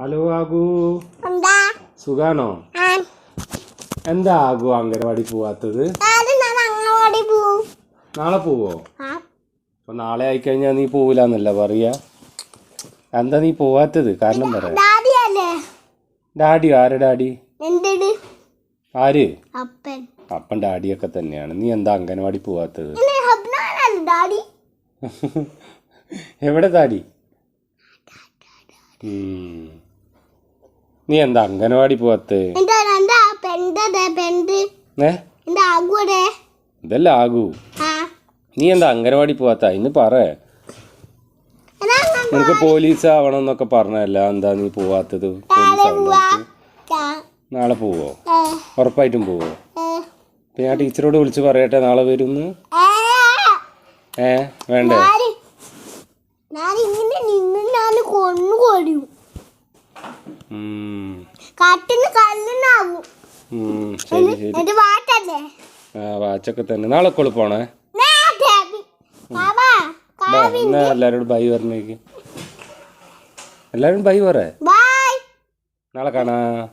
Hello ആകു എന്താ? സുഖാണോ? എന്താ ആകു അംഗനവാടി പോവാത്തത്? നാളെ പോവോ? അപ്പൊ നാളെ ആയിക്കഴിഞ്ഞാ നീ പോവില്ലാന്നല്ല പറയാ? എന്താ നീ പോവാത്തത്? കാരണം പറയാ ഡാഡി ആരെ ഡാഡി? ആര്? അപ്പൻ. ഡാഡിയൊക്കെ തന്നെയാണ്. നീ എന്താ അംഗനവാടി പോവാത്തത്? എവിടെ ഡാഡി. നീ എന്താ അംഗനവാടി പോവാത്ത്? ഇതല്ല ആകൂ. നീ എന്താ അംഗനവാടി പോവാത്ത? ഇന്ന് പറ. നിനക്ക് പോലീസ് ആവണം എന്നൊക്കെ പറഞ്ഞല്ല എന്താ നീ പോവാത്തത്? നാളെ പോവോ. ഉറപ്പായിട്ടും പോവോ? ഞാൻ ടീച്ചറോട് വിളിച്ച് പറയട്ടെ നാളെ വരുമെന്ന് ഏ. ഏ വേണ്ടേ? കാട്ടിന് കല്ലിനാവും. ഉം, ശരി ശരി. എന്റെ വാട്ടല്ലേ? ആ വാച്ചൊക്കെ തന്നെ. നാളെ കൊളു പോണേ? എന്നാ എല്ലാരോടും ബൈ പറഞ്ഞേക്ക്. എല്ലാരും ബൈ പറ. നാളെ കാണാ.